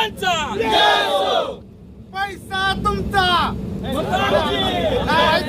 बाबांचा पैसा तुमचा! मतदानाची काय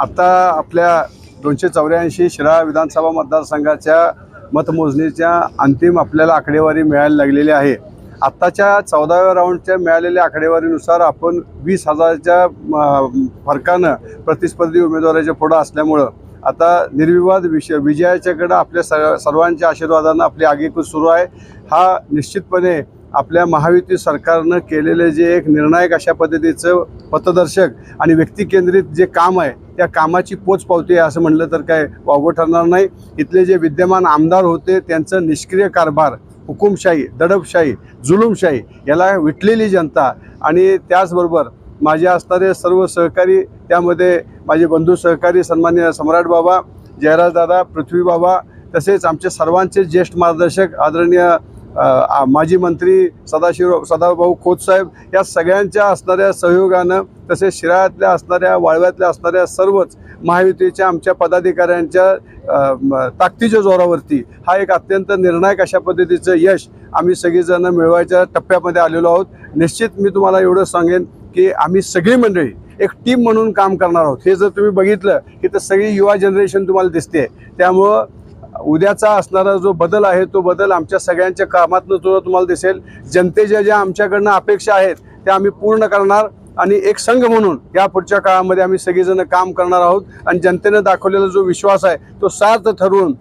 आता आपल्या दोनशे चौऱ्याऐंशी शिराळा विधानसभा मतदारसंघाच्या मतमोजणीच्या अंतिम आपल्याला आकडेवारी मिळायला लागलेली आहे. आत्ताच्या चौदाव्या राऊंडच्या मिळालेल्या आकडेवारीनुसार आपण वीस हजाराच्या फरकानं प्रतिस्पर्धी उमेदवाराच्या पुढं असल्यामुळं आता निर्विवाद विषय विजयाच्याकडं आपल्या स सर्वांच्या आशीर्वादानं आपली आगेकूच सुरू आहे. हा निश्चितपणे आपल्या महायुती सरकारनं केलेले जे एक निर्णायक अशा पद्धतीचं पथदर्शक आणि व्यक्तिकेंद्रित जे काम आहे त्या कामाची पोचपावती आहे असं म्हणलं तर काय वावगं ठरणार नाही. इथले जे विद्यमान आमदार होते त्यांचं निष्क्रिय कारभार हुकुमशाही दडपशाही जुलुमशाही याला विटलेली जनता आणि त्याचबरोबर माझे असणारे सर्व सहकारी त्यामध्ये माझे बंधू सहकारी सन्मान्य सम्राट बाबा जयराजदादा पृथ्वी बाबा तसेच आमचे सर्वांचे ज्येष्ठ मार्गदर्शक आदरणीय माजी मंत्री सदाशिव सदाभाऊ खोतसाहेब या सगळ्यांच्या असणाऱ्या सहयोगानं तसेच शिराळ्यातल्या असणाऱ्या वाळव्यातल्या असणाऱ्या सर्वच महायुतीच्या आमच्या पदाधिकाऱ्यांच्या ताकदीच्या जोरावरती हा एक अत्यंत निर्णायक अशा पद्धतीचं यश आम्ही सगळीजणं मिळवायच्या टप्प्यामध्ये आलेलो आहोत. निश्चित मी तुम्हाला एवढं सांगेन की आम्ही सगळी मंडळी एक टीम म्हणून काम करणार आहोत. हे जर तुम्ही बघितलं की तर सगळी युवा जनरेशन तुम्हाला दिसते त्यामुळं उद्याचा असणारा जो बदल आहे तो बदल आमच्या सगळ्यांच्या कामातनं तो तुम्हाला दिसेल. जनतेच्या ज्या आमच्याकडनं अपेक्षा आहेत त्या आम्ही पूर्ण करणार. आणि एक संघ म्हणून या पुढच्या काळामध्ये आम्ही सगळेजण काम करणार आहोत. आणि जनतेनं दाखवलेला जो विश्वास आहे तो सार्थ ठरवून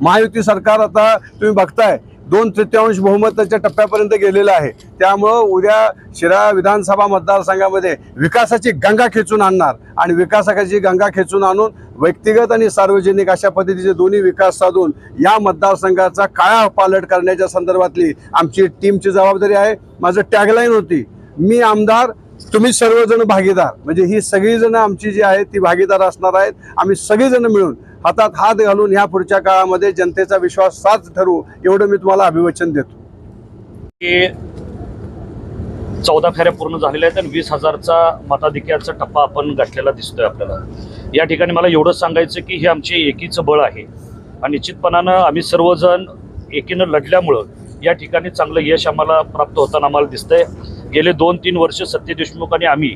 महायुती सरकार आता तुम्ही बघताय दोन तृतीयांश बहुमताच्या टप्प्यापर्यंत गेलेलं आहे. त्यामुळं उद्या शिराळा विधानसभा मतदारसंघामध्ये विकासाची गंगा खेचून आणणार. आणि विकासाची गंगा खेचून आणून व्यक्तिगत आणि सार्वजनिक अशा पद्धतीचे दोन्ही विकास साधून या मतदारसंघाचा काळा पालट करण्याच्या संदर्भातली आमची टीमची जबाबदारी आहे. माझं टॅगलाईन होती मी आमदार तुम्ही सर्वजण भागीदार. म्हणजे ही सगळीजणं आमची जी आहे ती भागीदार असणार आहेत. आम्ही सगळीजण मिळून हातात हात घालून ह्या पुढच्या काळामध्ये जनतेचा विश्वास साच ठरू एवढं मी तुम्हाला अभिवचन देतो. की चौदा फेऱ्या पूर्ण झालेल्या आहेत आणि वीस हजारचा मताधिक्याचा टप्पा आपण गाठलेला दिसतोय आपल्याला. या ठिकाणी मला एवढंच सांगायचं की हे आमचे एकीचं बळ आहे. आणि निश्चितपणानं आम्ही सर्वजण एकीनं लढल्यामुळं या ठिकाणी चांगलं यश आम्हाला प्राप्त होताना आम्हाला दिसतंय. गेले दोन तीन वर्ष सत्य देशमुख आणि आम्ही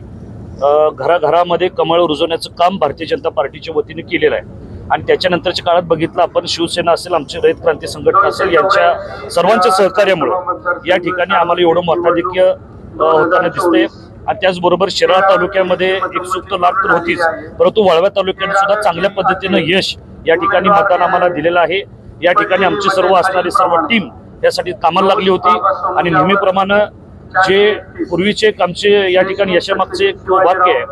घराघरामध्ये कमळ रुजवण्याचं काम भारतीय जनता पार्टीच्या वतीने केलेलं आहे. आणि त्याच्यानंतरच्या काळात बघितलं आपण शिवसेना असेल आमची रयत क्रांती संघटना असेल यांच्या सर्वांच्या सहकार्यामुळे या ठिकाणी आम्हाला एवढं मताधिक्य होताना दिसते आणि त्याचबरोबर शिराळा तालुक्यामध्ये एक सुप्त लाभ तर होतीच परंतु वाळव्या तालुक्याने सुद्धा चांगल्या पद्धतीनं यश या ठिकाणी मतदान आम्हाला दिलेलं आहे. या ठिकाणी आमची सर्व असणारी सर्व टीम यासाठी कामाला लागली होती. आणि नेहमीप्रमाणे जे पूर्वीचे आमचे या ठिकाणी यशामागचे वाक्य आहे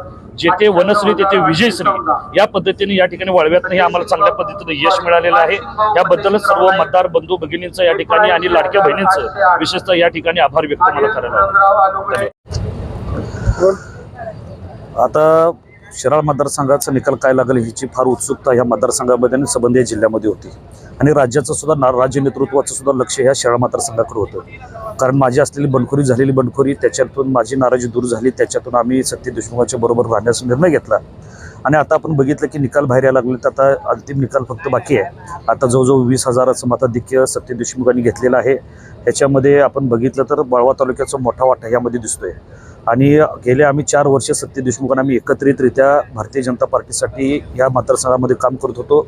जेथे वनश्री तेथे विजयश्री या पद्धतीने या ठिकाणी वाळव्यातही आम्हाला चांगल्या पद्धतीने यश मिळालेलं आहे. याबद्दलच सर्व मतदार बंधू भगिनींचं या ठिकाणी आणि लाडक्या बहिणींचं विशेषतः या ठिकाणी आभार व्यक्त मला करायला आता शिराळ मतदारसंघाचा निकाल काय लागेल ह्याची फार उत्सुकता या मतदारसंघामध्ये आणि संबंधित जिल्ह्यामध्ये होती. आणि राज्याचं सुद्धा राज्य नेतृत्वाचं सुद्धा लक्ष ह्या शिराळ मतदारसंघाकडे होतं. कारण माझी असलेली बंडखोरी झालेली बंडखोरी त्याच्यातून माझी नाराजी दूर झाली त्याच्यातून आम्ही सत्य देशमुखाच्या बरोबर राहण्याचा निर्णय घेतला. आणि आता आपण बघितलं की निकाल बाहेर यायला लागले तर आता अंतिम निकाल फक्त बाकी आहे. आता जवळजवळ वीस हजाराचं मताधिक्य सत्य देशमुखांनी घेतलेलं आहे. ह्याच्यामध्ये आपण बघितलं तर बळवा तालुक्याचा मोठा वाटा यामध्ये दिसतोय. आणि गेले आम्ही चार वर्ष सत्य देशमुखांना आम्ही एकत्रितरित्या भारतीय जनता पार्टीसाठी या मतदारसंघामध्ये काम करत होतो.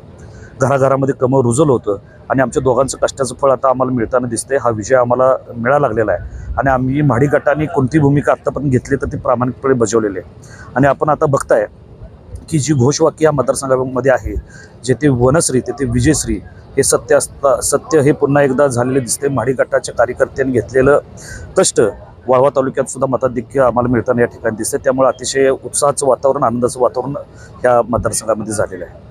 घराघरामध्ये कमळ रुजवलं होतं आणि आमच्या दोघांचं कष्टाचं फळ आता आम्हाला मिळताना दिसतंय. हा विजय आम्हाला मिळा लागलेला आहे. आणि आम्ही म्हाडी गटाने कोणती भूमिका आत्तापर्यंत घेतली तर ती प्रामाणिकपणे बजावलेली आहे. आणि आपण आता बघताय की जी घोषवाक्य या मतदारसंघामध्ये आहे जेथे वनश्री तेथे विजयश्री हे सत्य असता सत्य हे पुन्हा एकदा झालेले दिसते म्हाडी गटाच्या कार्यकर्त्यांनी घेतलेलं कष्ट वाळवा तालुक्यात सुद्धा मताधिक्य आम्हाला मिळताना या ठिकाणी दिसते त्यामुळे अतिशय उत्साहाचं वातावरण आनंदाचं वातावरण ह्या मतदारसंघामध्ये झालेलं आहे.